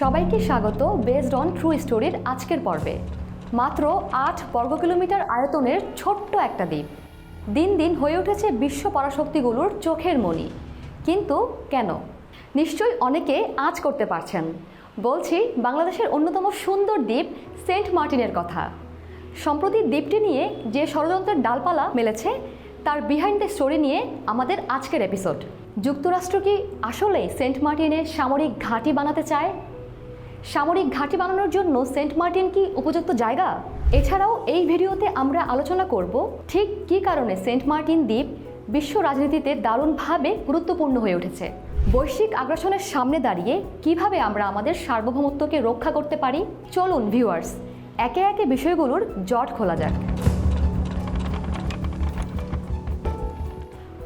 সবাইকে স্বাগত based own true স্টোরির আজকের পর্বে। মাত্র আট বর্গ কিলোমিটার আয়তনের ছোট্ট একটা দ্বীপ। দিন দিন হয়ে উঠেছে বিশ্ব পরাশক্তিগুলোর চোখের মণি কিন্তু কেন? নিশ্চয়ই অনেকে আজ করতে পারছেন। বলছি, বাংলাদেশের অন্যতম সুন্দর দ্বীপ সেন্ট মার্টিনের কথা। সম্প্রতি দ্বীপটি নিয়ে যে ষড়যন্ত্রের ডালপালা মেলেছে, তার বিহাইন্ড দ্য স্টোরি নিয়ে আমাদের আজকের এপিসোড যুক্তরাষ্ট্র কি আসলেই সেন্ট মার্টিনে সামরিক ঘাঁটি বানাতে চায়? সামরিক ঘাঁটি বানানোর জন্য সেন্ট মার্টিন কি উপযুক্ত জায়গা? এছাড়াও এই ভিডিওতে আমরা আলোচনা করব ঠিক কী কারণে সেন্ট মার্টিন দ্বীপ বিশ্ব রাজনীতিতে দারুণভাবে গুরুত্বপূর্ণ হয়ে উঠেছে? বৈশ্বিক আগ্রাসনের সামনে দাঁড়িয়ে কীভাবে আমরা আমাদের সার্বভৌমত্বকে রক্ষা করতে পারি? চলুন ভিউয়ার্স একে একে বিষয়গুলোর জট খোলা যাক।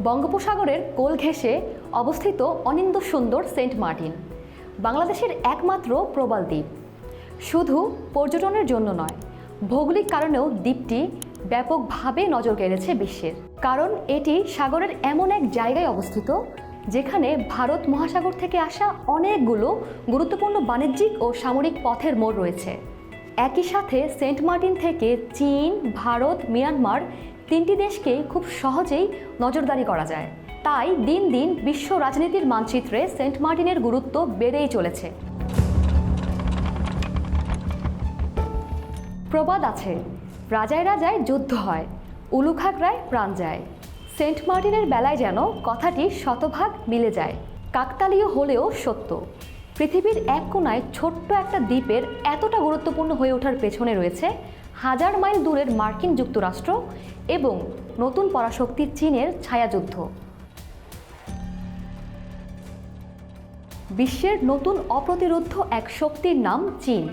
বঙ্গোপসাগরের কোল ঘেঁষে অবস্থিত অনিন্দ সুন্দর সেন্ট মার্টিন। বাংলাদেশের একমাত্র প্রবাল দ্বীপ। শুধু পর্যটনের জন্য নয়, ভৌগোলিক কারণেও দ্বীপটি ব্যাপকভাবে নজর কেড়েছে বিশ্বের। কারণ এটি সাগরের এমন এক জায়গায় অবস্থিত, যেখানে ভারত মহাসাগর থেকে আসা অনেকগুলো গুরুত্বপূর্ণ বাণিজ্যিক ও সামরিক পথের মোড় রয়েছে। একই সাথে সেন্ট মার্টিন থেকে চীন, ভারত, মিয়ানমার তিনটি দেশকে খুব সহজেই নজরদারি করা যায়। তাই দিন দিন বিশ্ব রাজনীতির মানচিত্রে সেন্ট মার্টিনের গুরুত্ব বেড়েই চলেছে। প্রবাদ আছে, রাজায় রাজায় যুদ্ধ হয় উলুখাগড়ায় প্রাণ যায়। সেন্ট মার্টিনের বেলায় যেন কথাটি শতভাগ মিলে যায়, কাকতালীয় হলেও সত্য। পৃথিবীর এক কোনায় ছোট্ট একটা দ্বীপের এতটা গুরুত্বপূর্ণ হয়ে ওঠার পেছনে রয়েছে হাজার মাইল দূরের মার্কিন যুক্তরাষ্ট্র এবং নতুন পরাশক্তি চীনের ছায়াযুদ্ধ। বিশ্বের নতুন অপ্রতিরোধ এক শক্তির নাম চীন।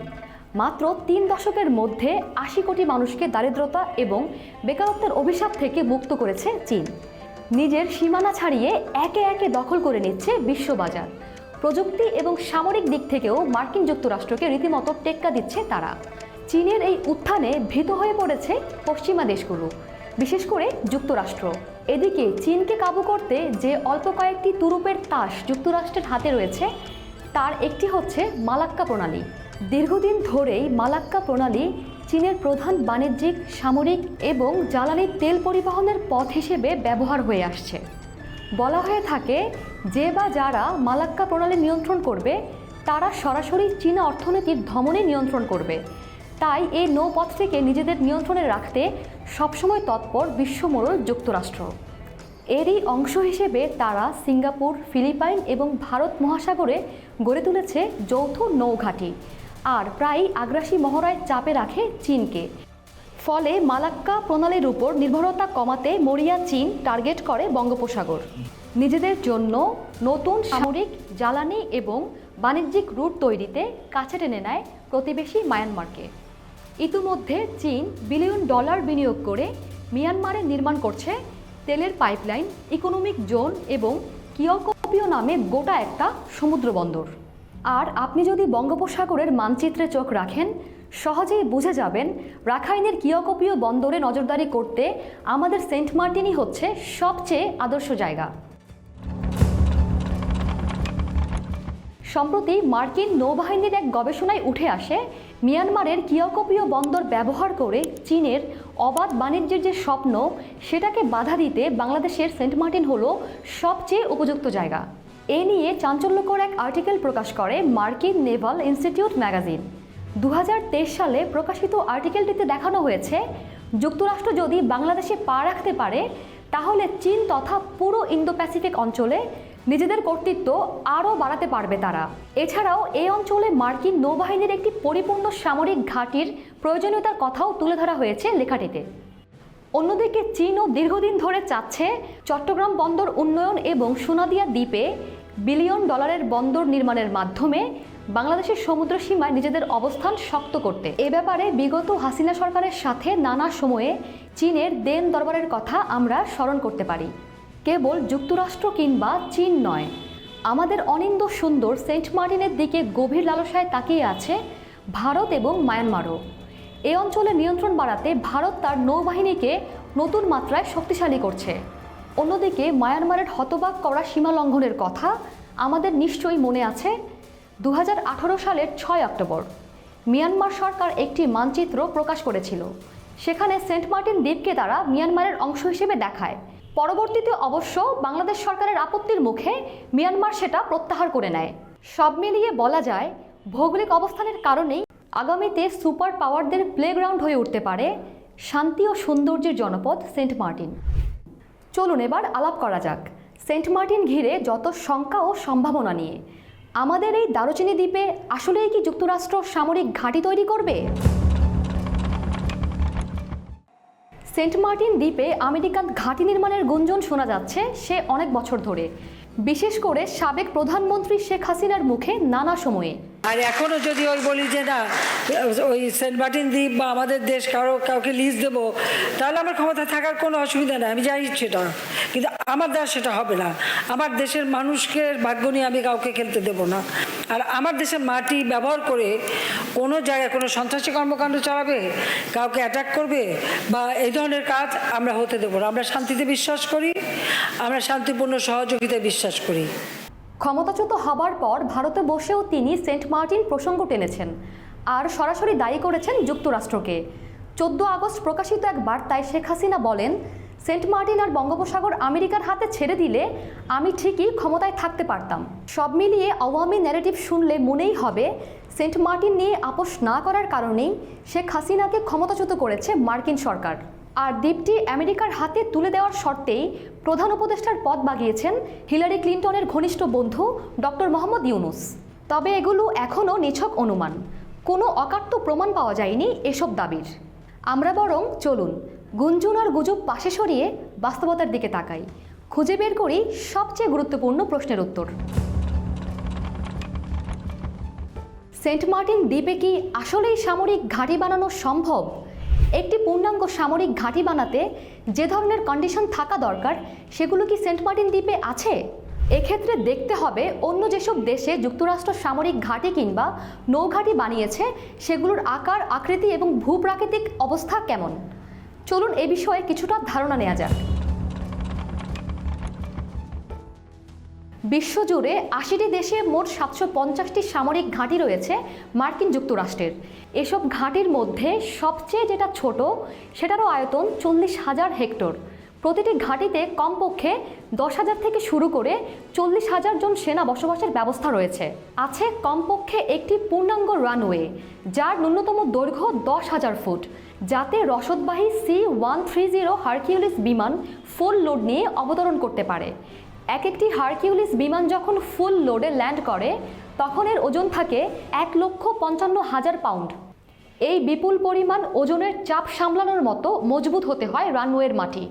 মাত্র তিন দশকের মধ্যে আশি কোটি মানুষকে দারিদ্রতা এবং বেকারত্বের অভিশাপ থেকে মুক্ত করেছে চীন। নিজের সীমানা ছাড়িয়ে একে একে দখল করে নিচ্ছে বিশ্ববাজার। প্রযুক্তি এবং সামরিক দিক থেকেও মার্কিন যুক্তরাষ্ট্রকে রীতিমতো টেক্কা দিচ্ছে তারা। চীনের এই উত্থানে ভীত হয়ে পড়েছে পশ্চিমা দেশগুলো, বিশেষ করে যুক্তরাষ্ট্র। এদিকে চীনকে কাবু করতে যে অল্প কয়েকটি তুরুপের তাস যুক্তরাষ্ট্রের হাতে রয়েছে, তার একটি হচ্ছে মালাক্কা প্রণালী। দীর্ঘদিন ধরেই মালাক্কা প্রণালী চীনের প্রধান বাণিজ্যিক, সামরিক এবং জ্বালানি তেল পরিবহনের পথ হিসেবে ব্যবহার হয়ে আসছে। বলা হয়ে থাকে, যে বা যারা মালাক্কা প্রণালী নিয়ন্ত্রণ করবে, তারা সরাসরি চীনা অর্থনীতির ধমনে নিয়ন্ত্রণ করবে। তাই এই নৌপথটিকে নিজেদের নিয়ন্ত্রণে রাখতে সবসময় তৎপর বিশ্বমোড়ল যুক্তরাষ্ট্র। এরই অংশ হিসেবে তারা সিঙ্গাপুর, ফিলিপাইন এবং ভারত মহাসাগরে গড়ে তুলেছে যৌথ নৌঘাঁটি আর প্রায়ই আগ্রাসী মহড়ায় চাপে রাখে চীনকে। ফলে মালাক্কা প্রণালীর উপর নির্ভরতা কমাতে মরিয়া চীন টার্গেট করে বঙ্গোপসাগর। নিজেদের জন্য নতুন সামরিক, জ্বালানি এবং বাণিজ্যিক রুট তৈরিতে কাছে টেনে নেয় প্রতিবেশী মায়ানমারকে। ইতিমধ্যে চীন বিলিয়ন ডলার বিনিয়োগ করে মিয়ানমারে নির্মাণ করছে তেলের পাইপলাইন, ইকোনমিক জোন এবং কিয়কপিও নামে গোটা একটা সমুদ্র বন্দর। আর আপনি যদি বঙ্গোপসাগরের মানচিত্রে চোখ রাখেন, সহজেই বুঝে যাবেন রাখাইনের কিয়কপিও বন্দরে নজরদারি করতে আমাদের সেন্ট মার্টিনই হচ্ছে সবচেয়ে আদর্শ জায়গা। সম্প্রতি মার্কিন নৌবাহিনীর এক গবেষণায় উঠে আসে মিয়ানমারের কিয়কপিও বন্দর ব্যবহার করে চীনের অবাধ বাণিজ্যের যে স্বপ্ন, সেটাকে বাধা দিতে বাংলাদেশের সেন্ট মার্টিন হলো সবচেয়ে উপযুক্ত জায়গা। এ নিয়ে চাঞ্চল্যকর এক আর্টিকেল প্রকাশ করে মার্কিন নেভাল ইনস্টিটিউট ম্যাগাজিন। দু হাজার তেইশ সালে প্রকাশিত আর্টিকেলটিতে দেখানো হয়েছে, যুক্তরাষ্ট্র যদি বাংলাদেশে পা রাখতে পারে, তাহলে চীন তথা পুরো ইন্দো প্যাসিফিক অঞ্চলে নিজেদের কর্তৃত্ব আরও বাড়াতে পারবে তারা। এছাড়াও এই অঞ্চলে মার্কিন নৌবাহিনীর একটি পরিপূর্ণ সামরিক ঘাঁটির প্রয়োজনীয়তার কথাও তুলে ধরা হয়েছে লেখাটিতে। অন্যদিকে চীনও দীর্ঘদিন ধরে চাচ্ছে চট্টগ্রাম বন্দর উন্নয়ন এবং সোনাদিয়া দ্বীপে বিলিয়ন ডলারের বন্দর নির্মাণের মাধ্যমে বাংলাদেশের সমুদ্র সীমায় নিজেদের অবস্থান শক্ত করতে। এ ব্যাপারে বিগত হাসিনা সরকারের সাথে নানা সময়ে চীনের দেন দরবারের কথা আমরা স্মরণ করতে পারি। কেবল যুক্তরাষ্ট্র কিংবা চীন নয়। আমাদের অনিন্দ সুন্দর সেন্ট মার্টিনের দিকে গভীর লালসায় তাকিয়ে আছে ভারত এবং মায়ানমারও। এ অঞ্চলে নিয়ন্ত্রণ বাড়াতে ভারত তার নৌবাহিনীকে নতুন মাত্রায় শক্তিশালী করছে। অন্যদিকে মায়ানমারের হতবাক করা সীমা লঙ্ঘনের কথা আমাদের নিশ্চয়ই মনে আছে দু হাজার আঠেরো সালের ছয় অক্টোবর। মিয়ানমার সরকার একটি মানচিত্র প্রকাশ করেছিল। সেখানে সেন্ট মার্টিন দ্বীপকে তারা মিয়ানমারের অংশ হিসেবে দেখায়। পরবর্তীতে অবশ্য বাংলাদেশ সরকারের আপত্তির মুখে মিয়ানমার সেটা প্রত্যাহার করে নেয়। সব মিলিয়ে বলা যায়, ভৌগোলিক অবস্থানের কারণেই আগামীতে সুপার পাওয়ারদের প্লেগ্রাউন্ড হয়ে উঠতে পারে শান্তি ও সৌন্দর্যের জনপদ সেন্ট মার্টিন। চলুন এবার আলাপ করা যাক সেন্ট মার্টিন ঘিরে যত শঙ্কা ও সম্ভাবনা নিয়ে। আমাদের এই দারুচিনি দ্বীপে আসলেই কি যুক্তরাষ্ট্র সামরিক ঘাঁটি তৈরি করবে? সেন্ট মার্টিন দ্বীপে আমেরিকান ঘাঁটি নির্মাণের গুঞ্জন শোনা যাচ্ছে সে অনেক বছর ধরে। বিশেষ করে সাবেক প্রধানমন্ত্রী শেখ হাসিনার মুখে নানা সময়ে। আর এখনও যদি ওই বলি যে না, ওই সেন্ট মার্টিন দ্বীপ বা আমাদের দেশ কারও কাউকে লিজ দেব, তাহলে আমার ক্ষমতা থাকার কোনো অসুবিধা নেই, আমি জানি সেটা। কিন্তু আমার দ্বারা সেটা হবে না। আমার দেশের মানুষকে ভাগ্য নিয়ে আমি কাউকে খেলতে দেব না। আর আমার দেশের মাটি ব্যবহার করে কোনো জায়গায় কোনো সন্ত্রাসী কর্মকাণ্ড চালাবে, কাউকে অ্যাটাক করবে বা এই ধরনের কাজ আমরা হতে দেবো না। আমরা শান্তিতে বিশ্বাস করি, আমরা শান্তিপূর্ণ সহযোগিতায় বিশ্বাস করি। ক্ষমতাচ্যুত হবার পর ভারতে বসেও তিনি সেন্ট মার্টিন প্রসঙ্গ টেনেছেন আর সরাসরি দায়ী করেছেন যুক্তরাষ্ট্রকে। চোদ্দ আগস্ট প্রকাশিত এক বার্তায় শেখ হাসিনা বলেন সেন্ট মার্টিন আর বঙ্গোপসাগর আমেরিকার হাতে ছেড়ে দিলে আমি ঠিকই ক্ষমতায় থাকতে পারতাম। সব মিলিয়ে আওয়ামী ন্যারেটিভ শুনলে মনেই হবে, সেন্ট মার্টিন নিয়ে আপোষ না করার কারণেই শেখ হাসিনাকে ক্ষমতাচ্যুত করেছে মার্কিন সরকার। আর দ্বীপটি আমেরিকার হাতে তুলে দেওয়ার শর্তেই প্রধান উপদেষ্টার পদ বাগিয়েছেন হিলারি ক্লিন্টনের ঘনিষ্ঠ বন্ধু ডক্টর মোহাম্মদ ইউনুস। তবে এগুলো এখনও নিছক অনুমান। কোনো অকাট্য প্রমাণ পাওয়া যায়নি এসব দাবির। আমরা বরং চলুন গুঞ্জন আর গুজব পাশে সরিয়ে বাস্তবতার দিকে তাকাই। খুঁজে বের করি সবচেয়ে গুরুত্বপূর্ণ প্রশ্নের উত্তর। সেন্ট মার্টিন দ্বীপে কি আসলেই সামরিক ঘাঁটি বানানো সম্ভব? একটি পূর্ণাঙ্গ সামরিক ঘাঁটি বানাতে যে ধরনের কন্ডিশন থাকা দরকার, সেগুলো কি সেন্ট মার্টিন দ্বীপে আছে? এক্ষেত্রে দেখতে হবে অন্য যেসব দেশে যুক্তরাষ্ট্র সামরিক ঘাঁটি কিংবা নৌঘাঁটি বানিয়েছে, সেগুলোর আকার, আকৃতি এবং ভূপ্রাকৃতিক অবস্থা কেমন? চলুন এ বিষয়ে কিছুটা ধারণা নেওয়া যাক। বিশ্বজুড়ে আশিটি দেশে মোট সাতশো পঞ্চাশটি সামরিক ঘাঁটি রয়েছে মার্কিন যুক্তরাষ্ট্রের। এসব ঘাঁটির মধ্যে সবচেয়ে যেটা ছোট, সেটারও আয়তন চল্লিশ হাজার হেক্টর। প্রতিটি ঘাঁটিতে কমপক্ষে দশ হাজার থেকে শুরু করে চল্লিশ হাজার জন সেনা বসবাসের ব্যবস্থা রয়েছে। আছে কমপক্ষে একটি পূর্ণাঙ্গ রানওয়ে, যার ন্যূনতম দৈর্ঘ্য দশ হাজার ফুট। যাতে রসদবাহী C one three zero Hercules বিমান ফুল লোড নিয়ে অবতরণ করতে পারে। এক একটি হারকিউলিস বিমান যখন ফুল লোডে ল্যান্ড করে, তখন এর ওজন থাকে এক লক্ষ পঞ্চান্ন হাজার পাউন্ড। এই বিপুল পরিমাণ ওজনের চাপ সামলানোর মতো মজবুত হতে হয় রানওয়ের মাটি।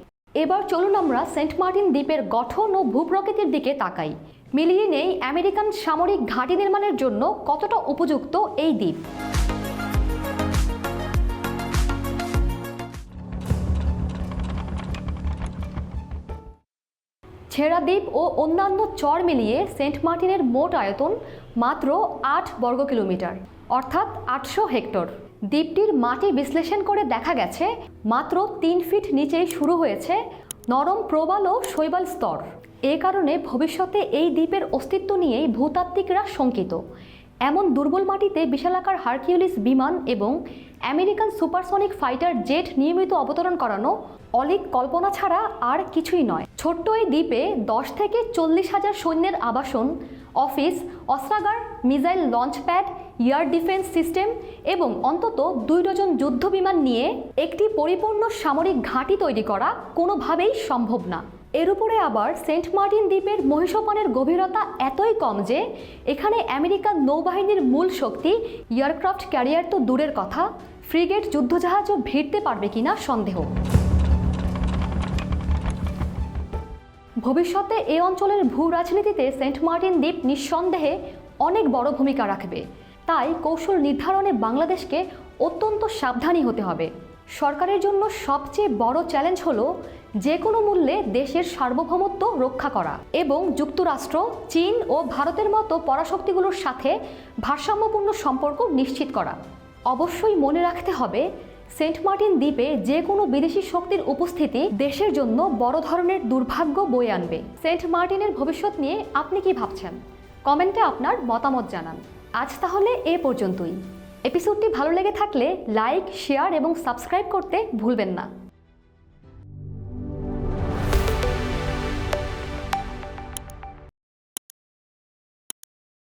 এবার চলুন আমরা সেন্ট মার্টিন দ্বীপের গঠন ও ভূপ্রকৃতির দিকে তাকাই। মিলিয়ে নেই আমেরিকান সামরিক ঘাঁটি নির্মাণের জন্য কতটা উপযুক্ত এই দ্বীপ? ছেড়া দ্বীপ ও অন্যান্য চর মিলিয়ে সেন্ট মার্টিনের মোট আয়তন মাত্র আট বর্গ কিলোমিটার, অর্থাৎ আটশো হেক্টর। দ্বীপটির মাটি বিশ্লেষণ করে দেখা গেছে, মাত্র তিন ফিট নিচেই শুরু হয়েছে নরম প্রবাল ও শৈবাল স্তর। এ কারণে ভবিষ্যতে এই দ্বীপের অস্তিত্ব নিয়েই ভূতাত্ত্বিকরা শঙ্কিত। এমন দুর্বল মাটিতে বিশালাকার হারকিউলিস বিমান এবং আমেরিকান সুপারসনিক ফাইটার জেট নিয়মিত অবতরণ করানো অলিক কল্পনা ছাড়া আর কিছুই নয়। ছোট্ট এই দ্বীপে দশ থেকে চল্লিশ হাজার সৈন্যের আবাসন, office, অস্ত্রাগার, missile launch pad air defence system এবং অন্তত দুই ডজন যুদ্ধ বিমান নিয়ে একটি পরিপূর্ণ সামরিক ঘাঁটি তৈরি করা কোনোভাবেই সম্ভব না। এর উপরে আবার সেন্ট মার্টিন দ্বীপের মহিষপানের গভীরতা এতই কম যে এখানে আমেরিকান নৌবাহিনীর মূল শক্তি এয়ারক্রাফট ক্যারিয়ার তো দূরের কথা, ফ্রিগেট যুদ্ধজাহাজও ভিড়তে পারবে কিনা সন্দেহ। ভবিষ্যতে এ অঞ্চলের ভূ রাজনীতিতে সেন্ট মার্টিন দ্বীপ নিঃসন্দেহে অনেক বড় ভূমিকা রাখবে। তাই কৌশল নির্ধারণে বাংলাদেশকে অত্যন্ত সাবধানী হতে হবে। সরকারের জন্য সবচেয়ে বড় চ্যালেঞ্জ হলো যে কোনো মূল্যে দেশের সার্বভৌমত্ব রক্ষা করা এবং যুক্তরাষ্ট্র, চীন ও ভারতের মতো পরাশক্তিগুলোর সাথে ভারসাম্যপূর্ণ সম্পর্ক নিশ্চিত করা। অবশ্যই মনে রাখতে হবে সেন্ট মার্টিন দ্বীপে যে কোনো বিদেশি শক্তির উপস্থিতি দেশের জন্য বড় ধরনের দুর্ভাগ্য বয়ে আনবে। সেন্ট মার্টিনের ভবিষ্যৎ নিয়ে আপনি কি ভাবছেন? কমেন্টে আপনার মতামত জানান। আজ তাহলে এ পর্যন্তই। এপিসোডটি ভালো লেগে থাকলে লাইক, শেয়ার এবং সাবস্ক্রাইব করতে ভুলবেন না।